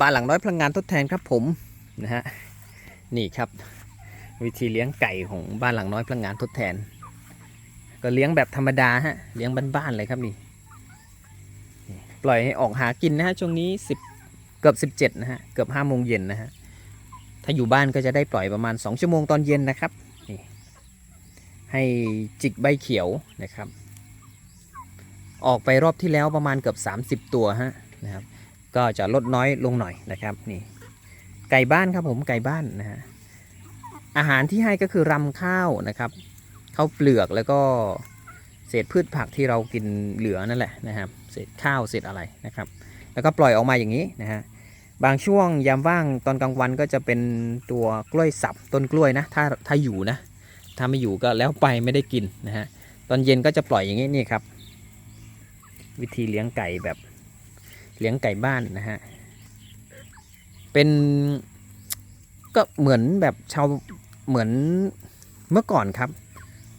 บ้านหลังน้อยพลังงานทดแทนครับผมนะฮะนี่ครับ วิธีเลี้ยงไก่ของบ้านหลังน้อยพลังงานทดแทน ก็เลี้ยงแบบธรรมดาฮะเลี้ยงบ้านๆเลยครับนี่ปล่อยให้ออกหากินนะฮะช่วงนี้10เกือบ17นะฮะเกือบ5โมงเย็นนะฮะถ้าอยู่บ้านก็จะได้ปล่อยประมาณ 2 ชั่วโมงตอนเย็นนะครับนี่ให้จิกใบเขียวนะครับ ออกไปรอบที่แล้วประมาณเกือบ 30 ตัวฮะนะครับ ก็จะลดน้อยลงหน่อยนะครับนี่ไก่บ้านครับผมไก่บ้านนะฮะอาหารที่ให้ก็คือรำข้าวนะครับข้าวเปลือกแล้วก็เศษพืชผักที่เรากินเหลือนั่นแหละนะครับเศษข้าวเศษอะไรนะครับ แล้วก็ปล่อยออกมาอย่างนี้นะฮะบางช่วงยามว่างตอนกลางวันก็จะเป็นตัวกล้วยสับต้นกล้วยนะถ้าถ้าอยู่นะถ้าไม่อยู่ก็แล้วไปไม่ได้กินนะฮะตอนเย็นก็จะปล่อยอย่างนี้นี่ครับ วิธีเลี้ยงไก่แบบ เลี้ยงไก่บ้านนะฮะ เป็นก็เหมือนแบบชาวเหมือนเมื่อก่อนครับ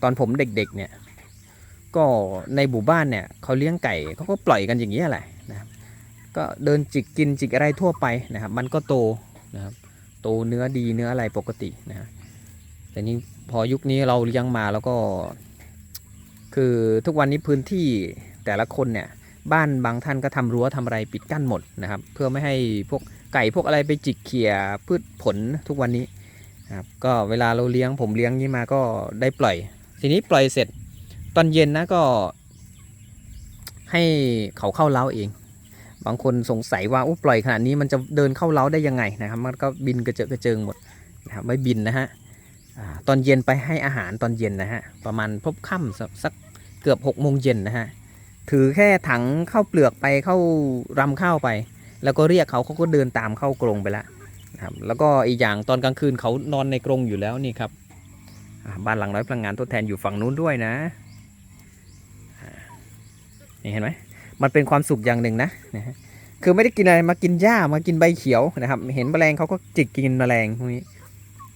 ตอนผมเด็กๆเนี่ย ก็ในหมู่บ้านเนี่ยเขาเลี้ยงไก่เขาก็ปล่อยกันอย่างนี้แหละนะครับก็เดินจิกกินจิกอะไรทั่วไปนะครับ มันก็โตนะครับ โตเนื้อดีเนื้ออะไรปกตินะฮะแต่นี้พอยุคนี้เราเลี้ยงมาแล้วก็ คือทุกวันนี้พื้นที่แต่ละคนเนี่ย บ้านบางท่านก็ทำรั้วทำอะไรปิดกั้นหมดนะครับ เพื่อไม่ให้พวกไก่พวกอะไรไปจิกเขี่ยพืชผลทุกวันนี้นะครับก็เวลาเราเลี้ยงผมเลี้ยงนี้มาก็ได้ปล่อย ทีนี้ปล่อยเสร็จตอนเย็นนะก็ ให้เขาเข้าเล้าเอง บางคนสงสัยว่าอู้ปล่อยขนาดนี้มันจะเดินเข้าเล้าได้ยังไงนะครับ มันก็บินกระเจิงกระเจิงหมดนะครับไม่บินนะฮะตอนเย็นไปให้อาหารตอนเย็นนะฮะประมาณพบค่ำสักสักเกือบหกโมงเย็นนะฮะ ถือแค่ถังข้าวเปลือกไปเข้ารำข้าวไป แล้วก็เรียกเขาเขาก็เดินตามเข้ากรงไปแล้วนะครับแล้วก็อีกอย่างตอนกลางคืนเขานอนในกรงอยู่แล้วนี่ครับบ้านหลังน้อยพลังงานทดแทนอยู่ฝั่งนู้นด้วยนะนี่เห็นไหมมันเป็นความสุขอย่างหนึ่งนะนะฮะคือไม่ได้กินอะไรมากินหญ้ามากินใบเขียวนะครับ เห็นแมลงเขาก็จิกกินแมลงพวกนี้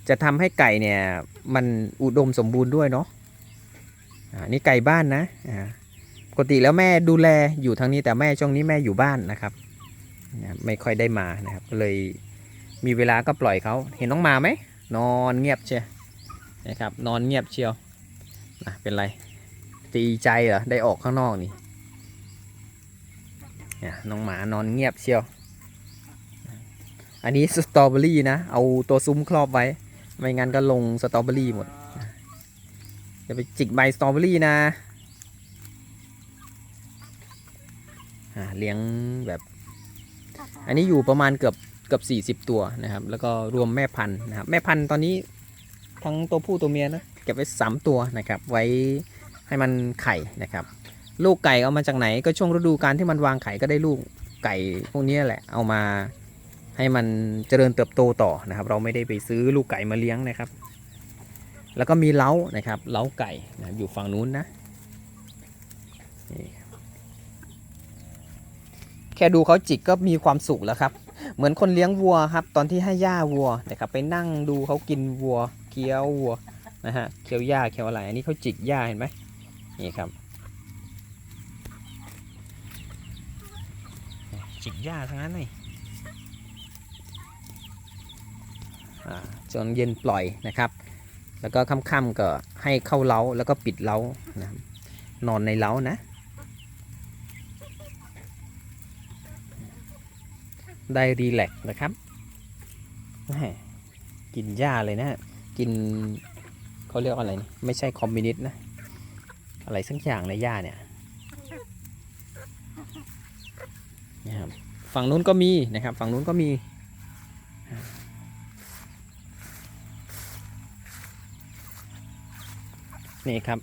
จะทำให้ไก่เนี่ยมันอุดมสมบูรณ์ด้วยเนาะอ่านี่ไก่บ้านนะอ่า ปกติแล้วแม่ดูแลอยู่ทางนี้แต่แม่ช่วงนี้แม่อยู่บ้านนะครับไม่ค่อยได้มานะครับก็เลยมีเวลาก็ปล่อยเขาเห็นน้องมาไหมนอนเงียบเชียวนะครับนอนเงียบเชียวนะเป็นไรตีใจเหรอได้ออกข้างนอกนี่น้องหมานอนเงียบเชียว อันนี้สตรอเบอรี่นะ เอาตัวซุ้มครอบไว้ ไม่งั้นก็ลงสตรอเบอรี่หมด จะไปจิกใบสตรอเบอรี่นะ อ่าเลี้ยงแบบ อันนี้อยู่ประมาณเกือบเกือบ40 ตัวนะครับ แล้วก็รวมแม่พันธุ์นะครับ แม่พันธุ์ตอนนี้ทั้งตัวผู้ตัวเมียนะเก็บไว้ 3 ตัวนะครับ ไว้ให้มันไข่นะครับ ลูกไก่เอามาจากไหนก็ช่วงฤดูการที่มันวางไข่ก็ได้ลูกไก่พวกนี้แหละเอามาให้มันเจริญเติบโตต่อนะครับ เราไม่ได้ไปซื้อลูกไก่มาเลี้ยงนะครับ แล้วก็มีเล้านะครับ เล้าไก่นะครับอยู่ฝั่งนู้นนะนี่ แค่ดูเขาจิกก็มีความสุขแล้วครับ เหมือนคนเลี้ยงวัวครับ ตอนที่ให้หญ้าวัวนะครับไปนั่งดูเขากินวัวเคี้ยววัวนะฮะเคี้ยวหญ้าเคี้ยวอะไรอันนี้เขาจิกหญ้าเห็นไหมนี่ครับ จิกหญ้าทั้งนั้นเลยอ่าจนเย็นปล่อยนะครับ แล้วก็ค่ำๆก็ให้เข้าเล้าแล้วก็ปิดเล้านะนอนในเล้านะ ได้รีแลกซ์นะครับกินหญ้าเลยนะ กินเขาเรียกว่าอะไรนะไม่ใช่คอมมิวนิสต์นะ อะไรสักอย่างในหญ้าเนี่ยนะครับฝั่งนู้นก็มีนะครับ ฝั่งนู้นก็มี นี่ครับ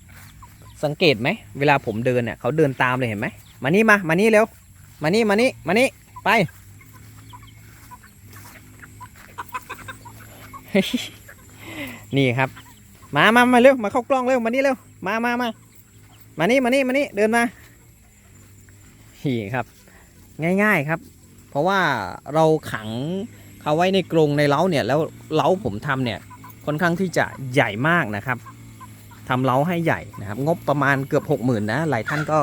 สังเกตไหม เวลาผมเดินเนี่ยเขาเดินตามเลยเห็นไหม มานี่มา มานี่เร็ว มานี่ มานี่ มานี่ ไป นี่ครับ มามามาเร็ว มาเข้ากล้องเร็ว มานี่เร็ว มามามามานี่ มานี่ มานี่ เดินมานี่ครับ ง่ายๆครับ เพราะว่าเราขังเขาไว้ในกรงในเล้าเนี่ย แล้วเล้าผมทำเนี่ย ค่อนข้างที่จะใหญ่มากนะครับทำเล้าให้ใหญ่นะครับ งบประมาณเกือบหกหมื่นนะหลายท่านก็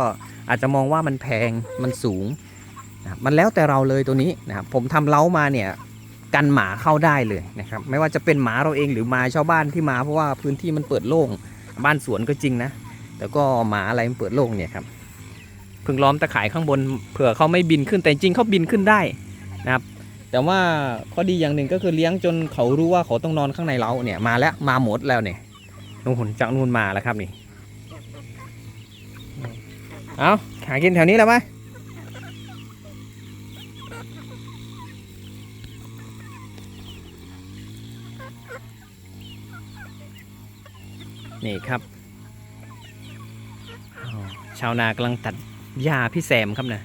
อาจจะมองว่ามันแพงมันสูงนะมันแล้วแต่เราเลยตัวนี้นะครับผมทำเล้ามาเนี่ย กันหมาเข้าได้เลยนะครับ ไม่ว่าจะเป็นหมาเราเองหรือหมาชาวบ้านที่มาเพราะว่าพื้นที่มันเปิดโล่งบ้านสวนก็จริงนะแต่ก็หมาอะไรมันเปิดโล่งเนี่ยครับพิ่งล้อมตะข่ายข้างบนเผื่อเขาไม่บินขึ้นแต่จริงเขาบินขึ้นได้นะครับแต่ว่าข้อดีอย่างหนึ่งก็คือเลี้ยงจนเขารู้ว่าเขาต้องนอนข้างในเล้าเนี่ยมาแล้วมาหมดแล้วเนี่ยนู่นจากนู่นมาแล้วครับนี่เอาหากินแถวนี้แล้วไหม นี่ครับชาวนากำลังตัดหญ้าพี่แซมครับนะ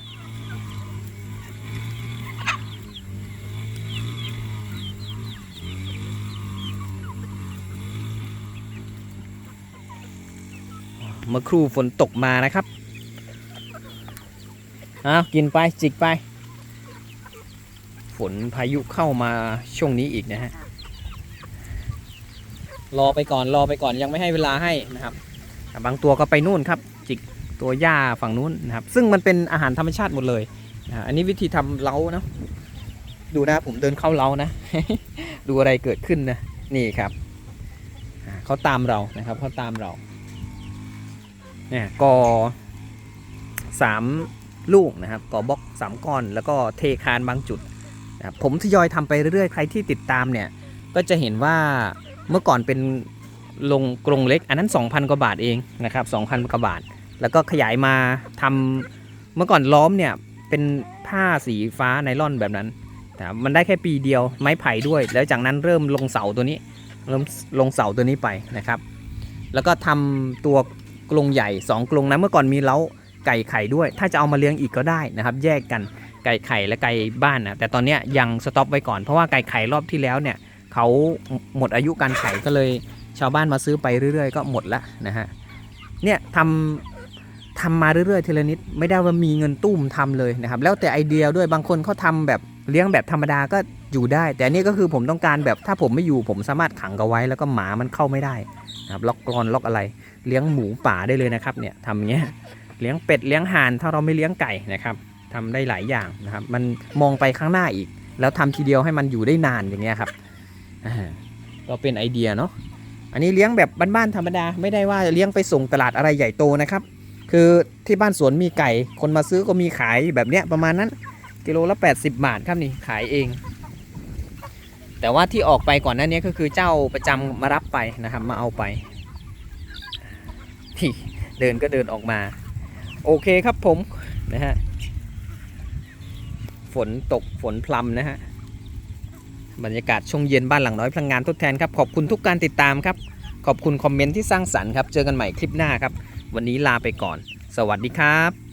เมื่อครู่ฝนตกมานะครับอ้าวกินไปจิกไป ฝนพายุเข้ามาช่วงนี้อีกนะฮะ รอไปก่อนรอไปก่อนยังไม่ให้เวลาให้นะครับ บางตัวก็ไปนู่นครับจิกตัวหญ้าฝั่งนู้นนะครับ ซึ่งมันเป็นอาหารธรรมชาติหมดเลยนะอันนี้วิธีทำเล้านะดูนะผมเดินเข้าเล้านะ ดูอะไรเกิดขึ้นนะนี่ครับเขาตามเรานะครับเขาตามเราเนี่ยกอสามลูกนะครับกอบล็อกสามก้อน แล้วก็เทคานบางจุดนะครับผมทยอยทำไปเรื่อยๆ ใครที่ติดตามเนี่ยก็จะเห็นว่า เมื่อก่อนเป็นลงกรงเล็ก อันนั้น 2,000 กว่าบาทเองนะครับ2,000 กว่าบาท แล้วก็ขยายมาทำเมื่อก่อนล้อมเนี่ยเป็นผ้าสีฟ้าไนล่อนแบบนั้นแต่มันได้แค่ปีเดียวไม้ไผ่ด้วย แล้วจากนั้นเริ่มลงเสาตัวนี้เริ่มลงเสาตัวนี้ไปนะครับ แล้วก็ทำตัวกรงใหญ่ 2 กรงนะเมื่อก่อนมีเล้าไก่ไข่ด้วย ถ้าจะเอามาเลี้ยงอีกก็ได้นะครับ แยกกันไก่ไข่และไก่บ้านนะแต่ตอนนี้ยังสต็อปไว้ก่อนเพราะว่าไก่ไข่รอบที่แล้วเนี่ย เขาหมดอายุการไข่ก็เลย ชาวบ้านมาซื้อไปเรื่อยๆ ก็หมดละนะฮะเนี่ยทำทำมาเรื่อยๆทีละนิดไม่ได้ว่ามีเงินตุ้มทำเลยนะครับแล้วแต่ไอเดียด้วยบางคนเขาทำแบบเลี้ยงแบบธรรมดาก็อยู่ได้ แต่นี่ก็คือผมต้องการแบบถ้าผมไม่อยู่ผมสามารถขังเขาไว้ แล้วก็หมามันเข้าไม่ได้นะครับล็อกกรอนล็อกอะไร เลี้ยงหมูป่าได้เลยนะครับเนี่ยทำอย่างเงี้ยเลี้ยงเป็ดเลี้ยงห่านถ้าเราไม่เลี้ยงไก่นะครับทำได้หลายอย่างนะครับมันมองไปข้างหน้าอีก แล้วทำทีเดียวให้มันอยู่ได้นานอย่างเงี้ยครับ ก็เป็นไอเดียเนาะอันนี้เลี้ยงแบบบ้านๆธรรมดา ไม่ได้ว่าเลี้ยงไปส่งตลาดอะไรใหญ่โตนะครับ คือที่บ้านสวนมีไก่ คนมาซื้อก็มีขายแบบเนี้ยประมาณนั้น กิโลละ 80 บาทครับนี่ขายเอง แต่ว่าที่ออกไปก่อนหน้านี้ก็คือเจ้าประจำมารับไปนะครับ มาเอาไปที่เดินก็เดินออกมา โอเคครับผมนะฮะฝนตกฝนพรำนะฮะ บรรยากาศช่วงเย็นบ้านหลังน้อยพลังงานทดแทนครับ ขอบคุณทุกการติดตามครับ ขอบคุณคอมเมนต์ที่สร้างสรรค์ครับ เจอกันใหม่คลิปหน้าครับ วันนี้ลาไปก่อน สวัสดีครับ